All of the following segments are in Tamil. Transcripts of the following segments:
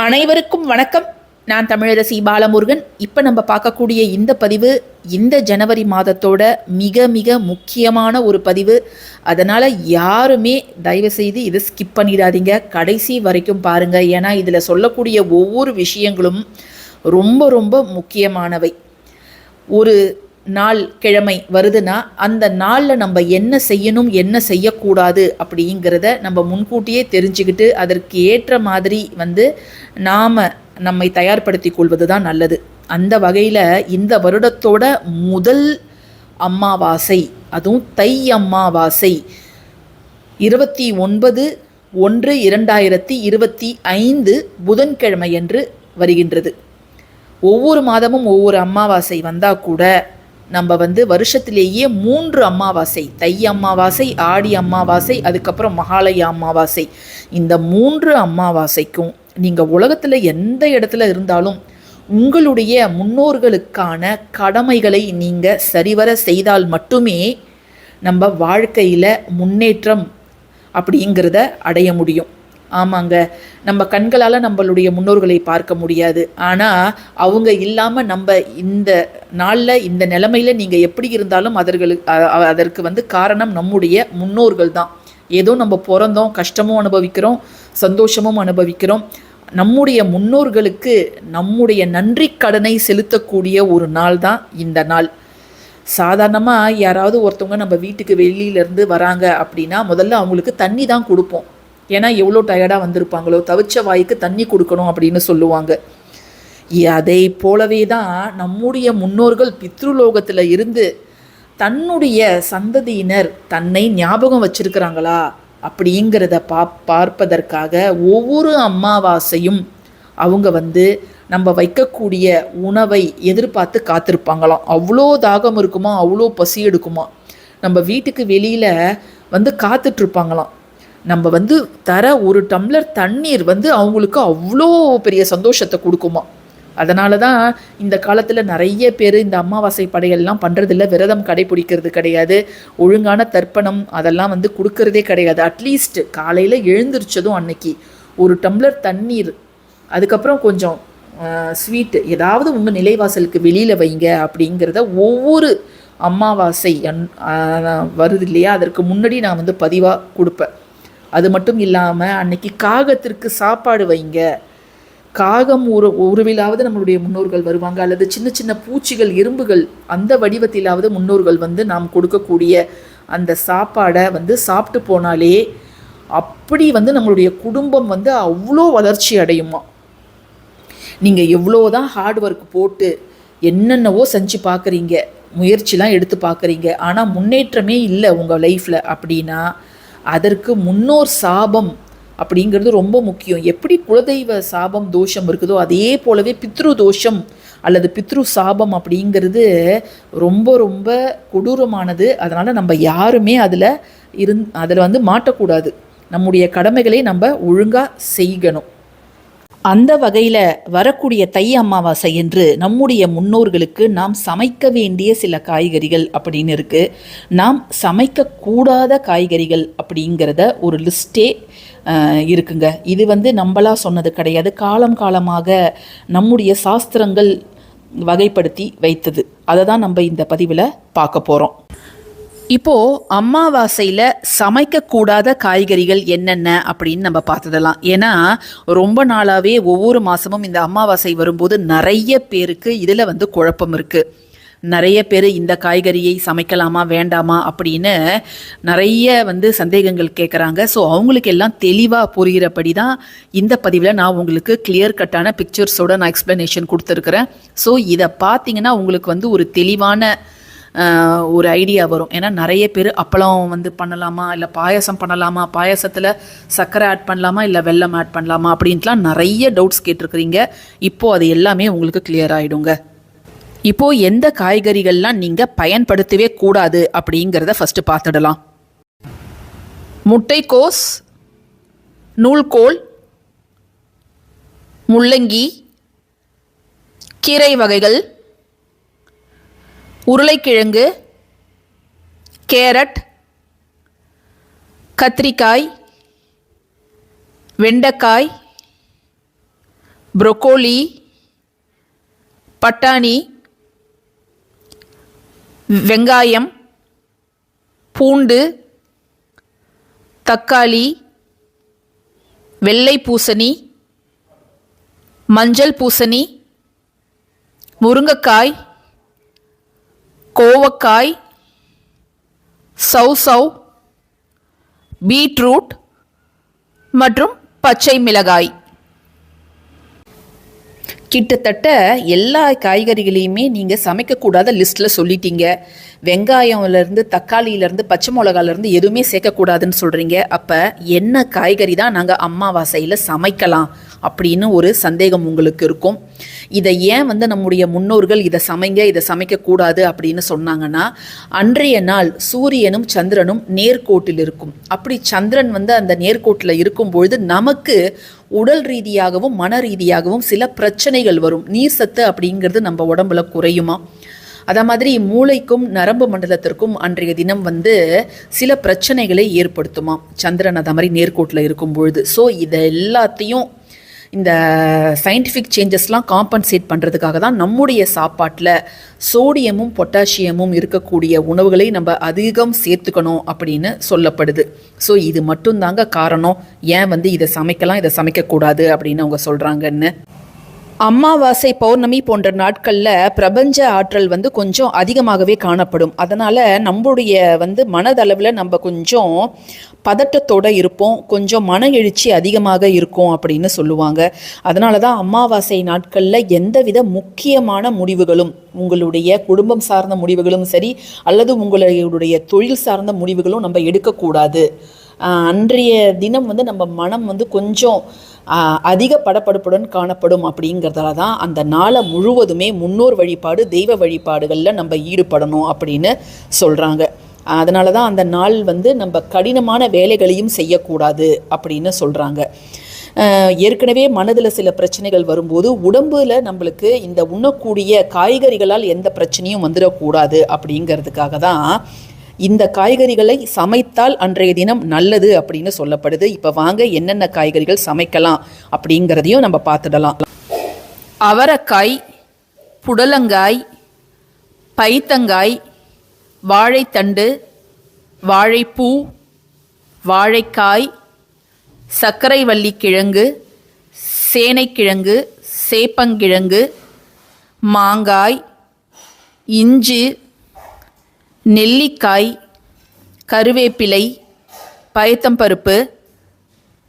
அனைவருக்கும் வணக்கம். நான் தமிழரசி பாலமுருகன். இப்போ நம்ம பார்க்கக்கூடிய இந்த பதிவு இந்த ஜனவரி மாதத்தோட மிக மிக முக்கியமான ஒரு பதிவு. அதனால் யாருமே தயவுசெய்து இதை ஸ்கிப் பண்ணிடாதீங்க. கடைசி வரைக்கும் பாருங்கள் ஏன்னா இதில் சொல்லக்கூடிய ஒவ்வொரு விஷயங்களும் ரொம்ப ரொம்ப முக்கியமானவை. ஒரு நாள் கிழமை வருதுன்னா அந்த நாளில் நம்ம என்ன செய்யணும் என்ன செய்யக்கூடாது அப்படிங்கிறத நம்ம முன்கூட்டியே தெரிஞ்சுக்கிட்டு அதற்கு ஏற்ற மாதிரி வந்து நாம் நம்மை தயார்படுத்தி கொள்வது தான் நல்லது. அந்த வகையில் இந்த வருடத்தோட முதல் அம்மாவாசை அதுவும் தை அம்மாவாசை இருபத்தி ஒன்பது ஒன்று இரண்டாயிரத்தி இருபத்தி ஐந்து புதன்கிழமையன்று வருகின்றது. ஒவ்வொரு மாதமும் ஒவ்வொரு அமாவாசை வந்தால் கூட நம்ம வந்து வருஷத்திலேயே மூன்று அமாவாசை தை அமாவாசை ஆடி அமாவாசை அதுக்கப்புறம் மகாலய அமாவாசை. இந்த மூன்று அமாவாசைக்கும் நீங்கள் உலகத்தில் எந்த இடத்துல இருந்தாலும் உங்களுடைய முன்னோர்களுக்கான கடமைகளை நீங்கள் சரிவர செய்தால் மட்டுமே நம்ம வாழ்க்கையில் முன்னேற்றம் அப்படிங்கிறத அடைய முடியும். ஆமாங்க. நம்ம கண்களால் நம்மளுடைய முன்னோர்களை பார்க்க முடியாது. ஆனால் அவங்க இல்லாமல் நம்ம இந்த நாளில் இந்த நிலமையில் நீங்கள் எப்படி இருந்தாலும் அதர்களுக்கு அதற்கு வந்து காரணம் நம்முடைய முன்னோர்கள் தான். ஏதோ நம்ம பிறந்தோம் கஷ்டமும் அனுபவிக்கிறோம் சந்தோஷமும் அனுபவிக்கிறோம். நம்முடைய முன்னோர்களுக்கு நம்முடைய நன்றி கடனை செலுத்தக்கூடிய ஒரு நாள் தான் இந்த நாள். சாதாரணமாக யாராவது ஒருத்தவங்க நம்ம வீட்டுக்கு வெளியிலேருந்து வராங்க அப்படின்னா முதல்ல அவங்களுக்கு தண்ணி தான் கொடுப்போம். ஏன்னா எவ்வளோ டயர்டாக வந்திருப்பாங்களோ தவிச்ச வாய்க்கு தண்ணி கொடுக்கணும் அப்படின்னு சொல்லுவாங்க. அதை போலவே தான் நம்முடைய முன்னோர்கள் பித்ருலோகத்தில் இருந்து தன்னுடைய சந்ததியினர் தன்னை ஞாபகம் வச்சிருக்கிறாங்களா? அப்படிங்கிறத பா பார்ப்பதற்காக ஒவ்வொரு அம்மாவாசையும் அவங்க வந்து நம்ம வைக்கக்கூடிய உணவை எதிர்பார்த்து காத்திருப்பாங்களாம். அவ்வளோ தாகம் இருக்குமா? அவ்வளோ பசி எடுக்குமா? நம்ம வீட்டுக்கு வெளியில் வந்து காத்துட்ருப்பாங்களாம் நம்ம வந்து தர ஒரு டம்ளர் தண்ணீர் வந்து அவங்களுக்கு அவ்வளோ பெரிய சந்தோஷத்தை கொடுக்குமா. அதனால தான் இந்த காலத்தில் நிறைய பேர் இந்த அமாவாசை படையெல்லாம் பண்ணுறதில்ல விரதம் கடைபிடிக்கிறது கிடையாது ஒழுங்கான தர்ப்பணம் அதெல்லாம் வந்து கொடுக்கறதே கிடையாது. அட்லீஸ்ட் காலையில் எழுந்திரிச்சதும் அன்னைக்கு ஒரு டம்ளர் தண்ணீர் அதுக்கப்புறம் கொஞ்சம் ஸ்வீட்டு ஏதாவது உங்கள் நிலைவாசலுக்கு வெளியில் வைங்க அப்படிங்கிறத ஒவ்வொரு அமாவாசை அன் வருது இல்லையா? அதற்கு முன்னாடி நான் வந்து பதிவாக கொடுப்பேன். அது மட்டும் இல்லாமல் அன்னைக்கு காகத்திற்கு சாப்பாடு வைங்க. காகம் உரு உருவிலாவது நம்மளுடைய முன்னோர்கள் வருவாங்க. அல்லது சின்ன சின்ன பூச்சிகள் எறும்புகள் அந்த வடிவத்திலாவது முன்னோர்கள் வந்து நாம் கொடுக்கக்கூடிய அந்த சாப்பாடை வந்து சாப்பிட்டு போனாலே அப்படி வந்து நம்மளுடைய குடும்பம் வந்து அவ்வளோ வளர்ச்சி அடையுமா? நீங்கள் எவ்வளோ தான் ஹார்ட் ஒர்க் போட்டு என்னென்னவோ செஞ்சு பார்க்குறீங்க. முயற்சிலாம் எடுத்து பார்க்குறீங்க. ஆனால் முன்னேற்றமே இல்லை உங்கள் லைஃப்பில் அப்படின்னா அதற்கு முன்னோர் சாபம் அப்படிங்கிறது ரொம்ப முக்கியம். எப்படி குலதெய்வ சாபம் தோஷம் இருக்குதோ அதே போலவே பித்ரு தோஷம் அல்லது பித்ரு சாபம் அப்படிங்கிறது ரொம்ப ரொம்ப கொடூரமானது. அதனால் நம்ம யாருமே அதில் இருந் அதில் வந்து மாட்டக்கூடாது. நம்முடைய கடமைகளை நம்ம ஒழுங்காக செய்யணும் அந்த வகையில் வரக்கூடிய தை அமாவாசை என்று நம்முடைய முன்னோர்களுக்கு நாம் சமைக்க வேண்டிய சில காய்கறிகள் அப்படின்னு இருக்குது நாம் சமைக்கக்கூடாத காய்கறிகள் அப்படிங்கிறத ஒரு லிஸ்ட்டே இருக்குங்க. இது வந்து நம்மளாக சொன்னது கிடையாது. காலம் காலமாக நம்முடைய சாஸ்திரங்கள் வகைப்படுத்தி வைத்தது. அதை தான் நம்ம இந்த பதிவில் பார்க்க போகிறோம் இப்போது அமாவாசையில் சமைக்கக்கூடாத காய்கறிகள் என்னென்ன அப்படின்னு நம்ம பார்த்துடலாம். ஏன்னா ரொம்ப நாளாகவே ஒவ்வொரு மாதமும் இந்த அமாவாசை வரும்போது நிறைய பேருக்கு இதில் வந்து குழப்பம் இருக்குது நிறைய பேர் இந்த காய்கறியை சமைக்கலாமா வேண்டாமா அப்படின்னு நிறைய வந்து சந்தேகங்கள் கேட்குறாங்க ஸோ அவங்களுக்கு எல்லாம் தெளிவாக புரிகிறபடி தான் இந்த பதிவில் நான் உங்களுக்கு கிளியர் கட்டான பிக்சர்ஸோட நான் எக்ஸ்ப்ளனேஷன் கொடுத்துருக்குறேன். ஸோ இதை பார்த்தீங்கன்னா உங்களுக்கு வந்து ஒரு தெளிவான ஒரு ஐடியா வரும். ஏன்னா நிறைய பேர் அப்பளம் வந்து பண்ணலாமா? இல்லை பாயசம் பண்ணலாமா? பாயசத்தில் சர்க்கரை ஆட் பண்ணலாமா? இல்லை வெல்லம் ஆட் பண்ணலாமா? அப்படின்ட்டுலாம் நிறைய டவுட்ஸ் கேட்டிருக்கிறீங்க. இப்போது அது எல்லாமே உங்களுக்கு கிளியர் ஆகிடுங்க இப்போது எந்த காய்கறிகள்லாம் நீங்கள் பயன்படுத்தவே கூடாது அப்படிங்கிறத ஃபஸ்ட்டு பார்த்துடலாம். முட்டைக்கோஸ் நூல்கோல் முள்ளங்கி கீரை வகைகள் உருளைக்கிழங்கு கேரட் கத்திரிக்காய் வெண்டைக்காய் புரொக்கோலி பட்டாணி வெங்காயம் பூண்டு தக்காளி வெள்ளை பூசணி மஞ்சள் பூசணி முருங்கைக்காய் கோவக்காய் சௌசௌ பீட்ரூட் மற்றும் பச்சை மிளகாய். கிட்டத்தட்ட எல்லா காய்கறிகளையுமே நீங்கள் சமைக்கக்கூடாத லிஸ்ட்டில் சொல்லிட்டீங்க. வெங்காயம்லேருந்து தக்காளியிலேருந்து பச்சை மிளகாலேருந்து எதுவுமே சேர்க்கக்கூடாதுன்னு சொல்கிறீங்க அப்போ என்ன காய்கறி தான் நாங்கள் அம்மாவாசையில் சமைக்கலாம்? அப்படின்னு ஒரு சந்தேகம் உங்களுக்கு இருக்கும். இதை ஏன் வந்து நம்முடைய முன்னோர்கள் இதை சமைங்க இதை சமைக்கக்கூடாது அப்படின்னு சொன்னாங்கன்னா அன்றைய நாள் சூரியனும் சந்திரனும் நேர்கோட்டில் இருக்கும். அப்படி சந்திரன் வந்து அந்த நேர்கோட்டில் இருக்கும் பொழுது நமக்கு உடல் ரீதியாகவும் மன ரீதியாகவும் சில பிரச்சனைகள் வரும். நீர் சத்து அப்படிங்கிறது நம்ம உடம்புல குறையுமா? அதே மாதிரி மூளைக்கும் நரம்பு மண்டலத்திற்கும் அன்றைய தினம் வந்து சில பிரச்சனைகளை ஏற்படுத்துமா? சந்திரன் அதை மாதிரி நேர்கோட்டில் இருக்கும் பொழுது ஸோ இதை எல்லாத்தையும் இந்த சயின்டிஃபிக் சேஞ்சஸ்லாம் காம்பன்சேட் பண்ணுறதுக்காக தான் நம்முடைய சாப்பாட்டில் சோடியமும் பொட்டாசியமும் இருக்கக்கூடிய உணவுகளை நம்ம அதிகம் சேர்த்துக்கணும் அப்படின்னு சொல்லப்படுது. ஸோ இது மட்டும்தாங்க காரணம். ஏன் வந்து இதை சமைக்கலாம் இதை சமைக்கக்கூடாது அப்படின்னு அவங்க சொல்கிறாங்கன்னு அமாவாசை பௌர்ணமி போன்ற நாட்களில் பிரபஞ்ச ஆற்றல் வந்து கொஞ்சம் அதிகமாகவே காணப்படும். அதனால் நம்மளுடைய வந்து மனதளவில் நம்ம கொஞ்சம் பதட்டத்தோடு இருப்போம். கொஞ்சம் மன எழுச்சி அதிகமாக இருக்கும் அப்படின்னு சொல்லுவாங்க. அதனால தான் அமாவாசை நாட்களில் எந்தவித முக்கியமான முடிவுகளும் உங்களுடைய குடும்பம் சார்ந்த முடிவுகளும் சரி அல்லது உங்களுடைய தொழில் சார்ந்த முடிவுகளும் நம்ம எடுக்கக்கூடாது. அன்றைய தினம் வந்து நம்ம மனம் வந்து கொஞ்சம் அதிக படப்படுப்புடன் காணப்படும் அப்படிங்கிறதால தான் அந்த நாளை முழுவதுமே முன்னோர் வழிபாடு தெய்வ வழிபாடுகளில் நம்ம ஈடுபடணும் அப்படின்னு சொல்கிறாங்க அதனால தான் அந்த நாள் வந்து நம்ம கடினமான வேலைகளையும் செய்யக்கூடாது அப்படின்னு சொல்கிறாங்க ஏற்கனவே மனதில் சில பிரச்சனைகள் வரும்போது உடம்புல நம்மளுக்கு இந்த உண்ணக்கூடிய காய்கறிகளால் எந்த பிரச்சனையும் வந்துடக்கூடாது அப்படிங்கிறதுக்காக தான் இந்த காய்கறிகளை சமைத்தால் அன்றைய தினம் நல்லது அப்படின்னு சொல்லப்படுது. இப்போ வாங்க என்னென்ன காய்கறிகள் சமைக்கலாம் அப்படிங்கிறதையும் நம்ம பார்த்துடலாம். அவரக்காய் புடலங்காய் பைத்தங்காய் வாழைத்தண்டு வாழைப்பூ வாழைக்காய் சர்க்கரை வள்ளி கிழங்கு சேனைக்கிழங்கு சேப்பங்கிழங்கு மாங்காய் இஞ்சி நெல்லிக்காய் கருவேப்பிலை பயத்தம்பருப்பு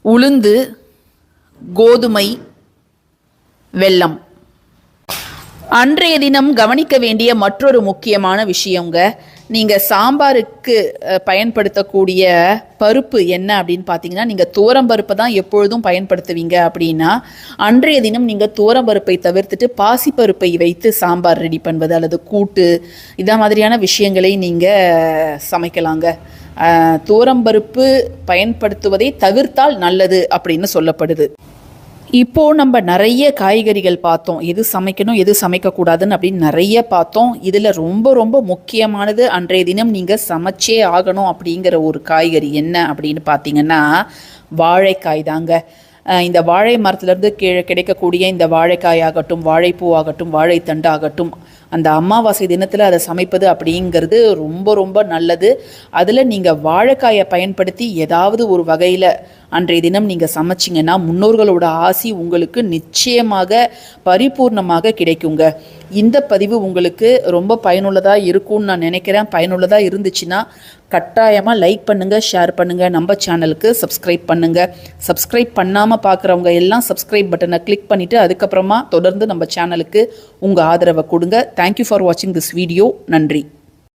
உளுந்து கோதுமை வெல்லம். அன்றைய தினம் கவனிக்க வேண்டிய மற்றொரு முக்கியமான விஷயங்க நீங்கள் சாம்பாருக்கு பயன்படுத்தக்கூடிய பருப்பு என்ன அப்படின்னு பார்த்தீங்கன்னா நீங்கள் தோரம்பருப்பை தான் எப்பொழுதும் பயன்படுத்துவீங்க அப்படின்னா அன்றைய தினம் நீங்கள் தோரம்பருப்பை தவிர்த்துட்டு பாசிப்பருப்பை வைத்து சாம்பார் ரெடி பண்ணுவது அல்லது கூட்டு இதை மாதிரியான விஷயங்களை நீங்கள் சமைக்கலாங்க. தோரம்பருப்பு பயன்படுத்துவதை தவிர்த்தால் நல்லது அப்படின்னு சொல்லப்படுது. இப்போது நம்ம நிறைய காய்கறிகள் பார்த்தோம். எது சமைக்கணும் எது சமைக்கக்கூடாதுன்னு அப்படின்னு நிறைய பார்த்தோம். இதில் ரொம்ப ரொம்ப முக்கியமானது அன்றைய தினம் நீங்கள் சமைச்சே ஆகணும் அப்படிங்கிற ஒரு காய்கறி என்ன அப்படின்னு பார்த்தீங்கன்னா வாழைக்காய் தாங்க. இந்த வாழை மரத்துலேருந்து கீழே கிடைக்கக்கூடிய இந்த வாழைக்காய் ஆகட்டும் வாழைப்பூ ஆகட்டும் வாழைத்தண்டு ஆகட்டும் அந்த அமாவாசை தினத்தில் அதை சமைப்பது அப்படிங்கிறது ரொம்ப ரொம்ப நல்லது. அதில் நீங்கள் வாழைக்காயை பயன்படுத்தி ஏதாவது ஒரு வகையில் அன்றைய தினம் நீங்கள் சமைச்சிங்கன்னா முன்னோர்களோட ஆசி உங்களுக்கு நிச்சயமாக பரிபூர்ணமாக கிடைக்குங்க. இந்த பதிவு உங்களுக்கு ரொம்ப பயனுள்ளதாக இருக்கும்னு நான் நினைக்கிறேன். பயனுள்ளதாக இருந்துச்சுன்னா கட்டாயமாக லைக் பண்ணுங்கள் ஷேர் பண்ணுங்கள் நம்ம சேனலுக்கு சப்ஸ்கிரைப் பண்ணுங்கள் சப்ஸ்கிரைப் பண்ணாமல் பார்க்குறவங்க எல்லாம் சப்ஸ்கிரைப் பட்டனை கிளிக் பண்ணிவிட்டு அதுக்கப்புறமா தொடர்ந்து நம்ம சேனலுக்கு உங்கள் ஆதரவை கொடுங்க. தேங்க்யூ ஃபார் வாட்சிங் திஸ் வீடியோ நன்றி.